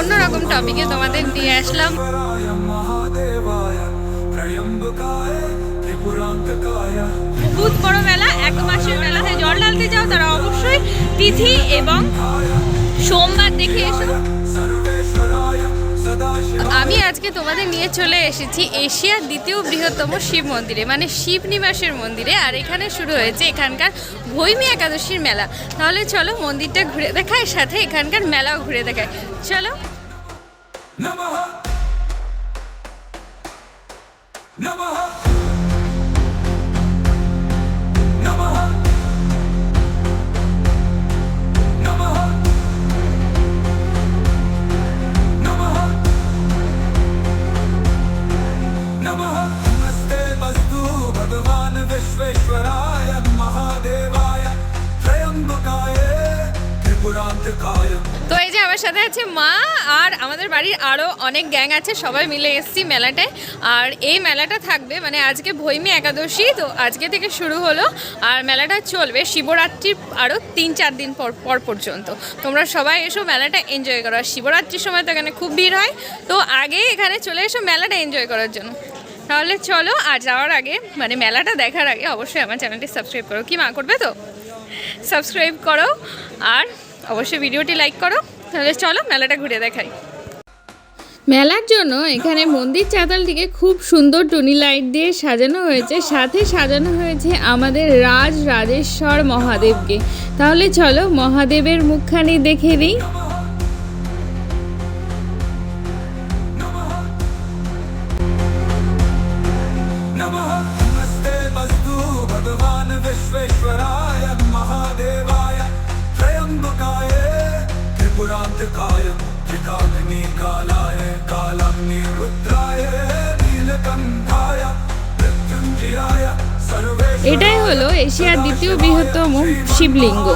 অন্যরকম টপিকে তোমাদের নিয়ে আসলাম। বড় মেলা, এক মাসের মেলাতে জল ঢালতে যাও, তারা অবশ্যই তিথি এবং সোমবার দেখে এসো। আমি আজকে তোমাদের নিয়ে চলে এসেছি এশিয়ার দ্বিতীয় বৃহত্তম শিব মন্দিরে মানে শিব নিবাসের মন্দিরে, আর এখানে শুরু হয়েছে এখানকার ভৈমি একাদশীর মেলা। তাহলে চলো মন্দিরটা ঘুরে দেখায় সাথে এখানকার মেলাও ঘুরে দেখায়। চলো। তো এই যে আমার সাথে আছে মা আর আমাদের বাড়ির আরও অনেক গ্যাং আছে, সবাই মিলে এসেছি মেলাটায়। আর এই মেলাটা থাকবে মানে আজকে ভৈমি একাদশী, তো আজকে থেকে শুরু হলো। আর মেলাটা চলবে শিবরাত্রির আরও তিন চার দিন পর পর পর্যন্ত। তোমরা সবাই এসো মেলাটা এনজয় করো। আর শিবরাত্রির সময় তো এখানে খুব ভিড় হয়। তো আগে এখানে চলে এসো মেলাটা এনজয় করার জন্য। তাহলে চলো, আর যাওয়ার আগে মানে মেলাটা দেখার আগে অবশ্যই আমার চ্যানেলটি সাবস্ক্রাইব করো। কি মা, করবে তো? সাবস্ক্রাইব করো। আর অবশ্যই ভিডিওটি লাইক করো। তাহলে চলো মেলাটা ঘুরে দেখাই। মেলার জন্য এখানে মন্দির চাতালটিকে খুব সুন্দর টুনি লাইট দিয়ে সাজানো হয়েছে। সাথে সাজানো হয়েছে আমাদের রাজ রাজেশ্বর মহাদেবকে। তাহলে চলো মহাদেবের মুখখানি দেখে নিই। এটাই হলো এশিয়ার দ্বিতীয় বৃহত্তম শিবলিঙ্গ।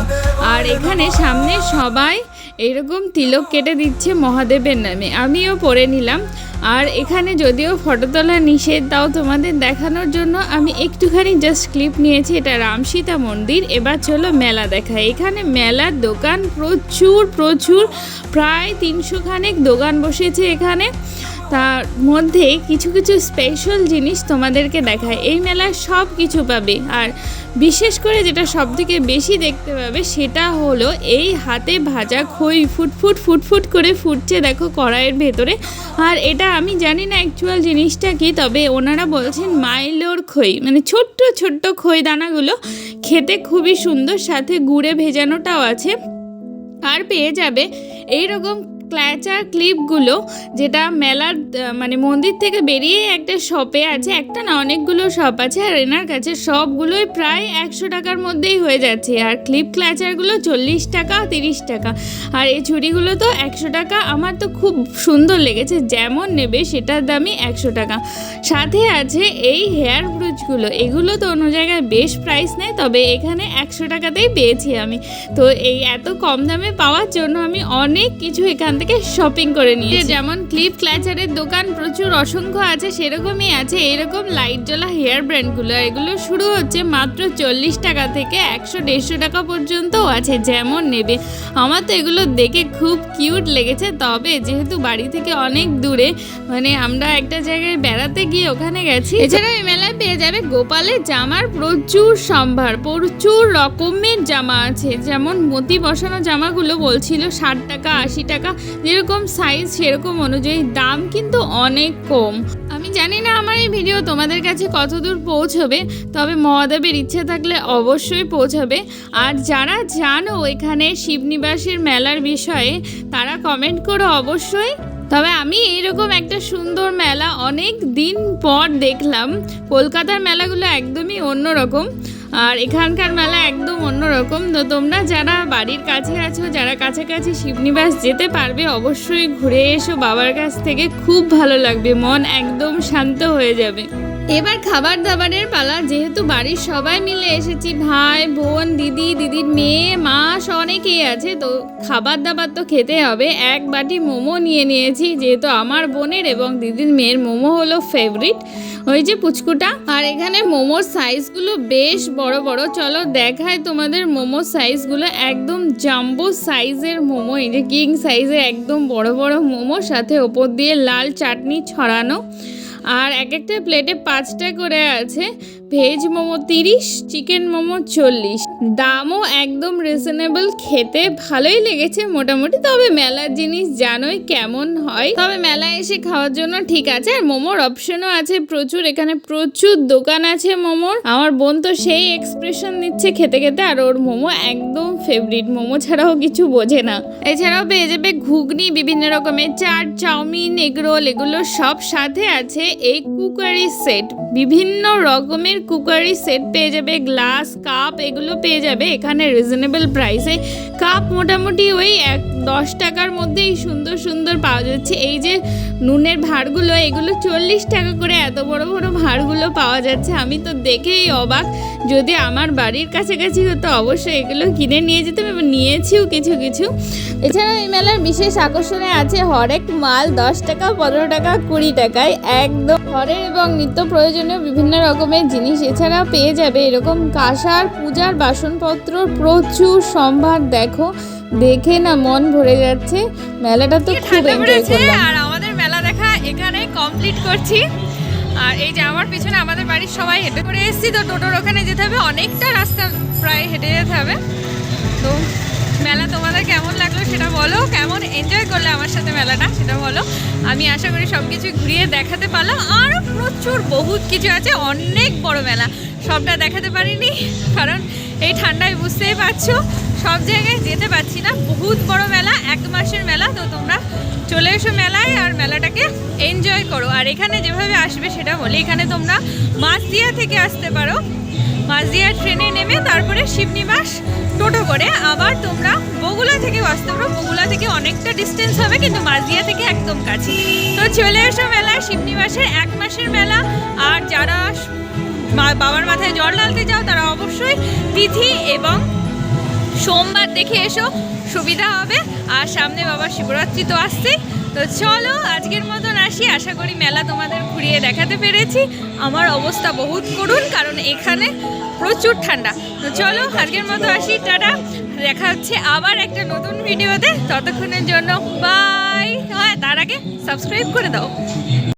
আর এখানে সামনে সবাই এরকম তিলক কেটে দিচ্ছে মহাদেবের নামে। আমিও পরে নিলাম। আর এখানে যদিও ফটো তোলা নিষেধ, তাও তোমাদের দেখানোর জন্য আমি একটুখানি জাস্ট ক্লিপ নিয়েছি। এটা রামসীতা মন্দির। এবার চলো মেলা দেখা এখানে মেলার দোকান প্রচুর প্রচুর। প্রায় তিনশোখানেক দোকান বসেছে এখানে। তার মধ্যে কিছু কিছু স্পেশাল জিনিস তোমাদেরকে দেখায়। এই মেলায় সব কিছু পাবে। আর বিশেষ করে যেটা সব থেকে বেশি দেখতে পাবে সেটা হলো এই হাতে ভাজা খই। ফুটফুট ফুটফুট করে ফুটছে দেখো কড়াইয়ের ভেতরে। আর এটা আমি জানি না অ্যাকচুয়াল জিনিসটা কি, তবে ওনারা বলছেন মাইলোর খই। মানে ছোট্ট ছোট্ট খই দানাগুলো খেতে খুবই সুন্দর, সাথে গুড়ে ভেজানোটাও আছে। আর পেয়ে যাবে এই রকম ক্ল্যাচার ক্লিপগুলো যেটা মেলার মানে মন্দির থেকে বেরিয়ে একটা শপে আছে। একটা না, অনেকগুলো শপ আছে, আর এনার কাছে সবগুলোই প্রায় একশো টাকার মধ্যেই হয়ে যাচ্ছে। আর ক্লিপ ক্ল্যাচারগুলো চল্লিশ টাকা, তিরিশ টাকা। আর এই ছুরিগুলো তো একশো টাকা। আমার তো খুব সুন্দর লেগেছে। যেমন নেবে সেটার দামই একশো টাকা। সাথে আছে এই হেয়ার ব্রুচগুলো এগুলো তো অন্য জায়গায় বেশ প্রাইস নেয়, তবে এখানে একশো টাকাতেই পেয়েছি আমি। তো এই এত কম দামে পাওয়ার জন্য আমি অনেক কিছু এখান থেকে শপিং করে নিয়েছি। যেমন ক্লিপ ক্ল্যাচারের দোকান প্রচুর অসংখ্য আছে সেরকমই আছে। এরকম লাইট জ্বলা হেয়ার ব্র্যান্ডগুলো এগুলো শুরু হচ্ছে মাত্র চল্লিশ টাকা থেকে একশো দেড়শো টাকা পর্যন্তও আছে যেমন নেবে। আমার তো এগুলো দেখে খুব কিউট লেগেছে তবে যেহেতু বাড়ি থেকে অনেক দূরে মানে আমরা একটা জায়গায় বেড়াতে গিয়ে ওখানে গেছি। এছাড়াও এই মেলায় পেয়ে যাবে। গোপালের জামার প্রচুর সম্ভার, প্রচুর রকমের জামা আছে। যেমন মতি বসানো জামাগুলো বলছিল ষাট টাকা, আশি টাকা, যেরকম সাইজ সেরকম অনুযায়ী দাম কিন্তু অনেক কম। আমি জানি না আমার এই ভিডিও তোমাদের কাছে কতদূর পৌঁছবে, তবে মহাদেবের ইচ্ছে থাকলে অবশ্যই পৌঁছাবে। আর যারা জানো এখানে শিবনিবাসের মেলার বিষয়ে, তারা কমেন্ট করে অবশ্যই তবে আমি এইরকম একটা সুন্দর মেলা অনেক দিন পর দেখলাম। কলকাতার মেলাগুলো একদমই অন্যরকম আর এখানকার মেলা একদম অন্যরকম। তো তোমরা যারা বাড়ির কাছে আছো, যারা কাছাকাছি শিবনিবাস যেতে পারবে, অবশ্যই ঘুরে এসো। বাবার কাছ থেকে খুব ভালো লাগবে, মন একদম শান্ত হয়ে যাবে। এবার খাবার দাবারের পালা। যেহেতু বাড়ির সবাই মিলে এসেছি, ভাই, বোন, দিদি দিদির মেয়ে মাস অনেকেই আছে, তো খাবার দাবার তো খেতে হবে। এক বাটি মোমো নিয়ে নিয়েছি, যেহেতু আমার বোনের এবং দিদির মেয়ের মোমো হলো ফেভারিট ওই যে পুচকুটা। আর এখানে মোমোর সাইজগুলো বেশ বড় বড়। চলো দেখায় তোমাদের মোমোর সাইজগুলো একদম জাম্বো সাইজের মোমো, এই যে কিং সাইজের একদম বড় বড় মোমো, সাথে ওপর দিয়ে লাল চাটনি ছড়ানো। আর এক একটা প্লেটে পাঁচটা করে আছে। ভেজ মোমো তিরিশ, চিকেন মোমো চল্লিশ। দামও একদম রিজনেবল খেতে ভালোই লেগেছে মোটামুটি। তবে মেলার জিনিস জানোই কেমন হয়। তবে মেলায় এসে খাওয়ার জন্য ঠিক আছে, আর মোমোর অপশনও আছে প্রচুর। এখানে প্রচুর দোকান আছে মোমোর। আমার বোন তো সেই এক্সপ্রেশন দিচ্ছে খেতে খেতে, আর ওর মোমো একদম ফেভারিট মোমো ছাড়াও কিছু বোঝে না। এছাড়াও পেয়ে যাবে ঘুগনি, বিভিন্ন রকমের চাট, চাউমিন, এগরোল, এগুলো সব সাথে আছে এই কুকারি সেট। বিভিন্ন রকমের কুকারি সেট পেয়ে যাবে গ্লাস কাপ এগুলো পেয়ে যাবে এখানে রিজনেবল প্রাইসে কাপ মোটামুটি ওই এক দশ টাকার মধ্যেই সুন্দর সুন্দর পাওয়া যাচ্ছে। এই যে নুনের ভাঁড়গুলো, এগুলো চল্লিশ টাকা করে এত বড় বড় ভাঁড়গুলো পাওয়া যাচ্ছে। আমি তো দেখেই অবাক। যদি আমার বাড়ির কাছাকাছি হতো, অবশ্যই এগুলো কিনে নিয়ে যেতাম এবং নিয়েছিও কিছু কিছু। এছাড়া এই মেলার বিশেষ আকর্ষণে আছে হরেক মাল, দশ টাকা, পনেরো টাকা, কুড়ি টাকায় একদম ঘরের এবং নিত্য প্রয়োজনীয় বিভিন্ন রকমের জিনিস। এছাড়া পেয়ে যাবে এরকম কাঁসার পূজার বাসনপত্র। প্রচুর সম্ভার, দেখো। দেখে না মন ভরে যাচ্ছে। মেলাটা তো খুব এনজয় করলাম। আর আমাদের মেলা দেখা এখানে কমপ্লিট করছি। আর এই যে আমার পিছনে আমাদের বাড়ির সবাই হেঁটে করে এসেছি তো টোটোর ওখানে যেতে হবে। অনেকটা রাস্তা প্রায় হেঁটে যেতে হবে। তো মেলা তোমাদের কেমন লাগল সেটা বলো কেমন এনজয় করলে আমার সাথে মেলাটা সেটা বলো। আমি আশা করি সব কিছু ঘুরিয়ে দেখাতে পারলাম। আর প্রচুর বহুত কিছু আছে অনেক বড় মেলা। সবটা দেখাতে পারিনি কারণ এই ঠান্ডায় বুঝতেই পারছ। সব জায়গায় যেতে পারছি না। বহুত বড় মেলা, এক মাসের মেলা, তো তোমরা চলে এসো মেলায় আর মেলাটাকে এনজয় করো। আর এখানে যেভাবে আসবে সেটা বলি। এখানে তোমরা মাছদিয়া থেকে আসতে পারো। মাঝদিয়া ট্রেনে নেমে তারপরে শিবনিবাস টোটো করে। আবার তোমরা বগুলা থেকেও আসতে পারো। বগুলা থেকে অনেকটা ডিস্টেন্স হবে, কিন্তু মাঝদিয়া থেকে একদম কাছে। তো চলে এসো মেলায় শিবনিবাসের এক মাসের মেলা। আর যারা বাবার মাথায় জল ঢালতে যাও, তারা অবশ্যই তিথি এবং সোমবার দেখে এসো, সুবিধা হবে। আর সামনে বাবার শিবরাত্রি তো আসছেই। তো চলো, আজকের মতন আসি। আশা করি মেলা তোমাদের ঘুরিয়ে দেখাতে পেরেছি। আমার অবস্থা বহুত করুন কারণ এখানে প্রচুর ঠান্ডা। তো চলো, আজকের মতো আসি, টাটা। দেখা হচ্ছে আবার একটা নতুন ভিডিওতে। ততক্ষণের জন্য বাই হ্যাঁ তার আগে সাবস্ক্রাইব করে দাও।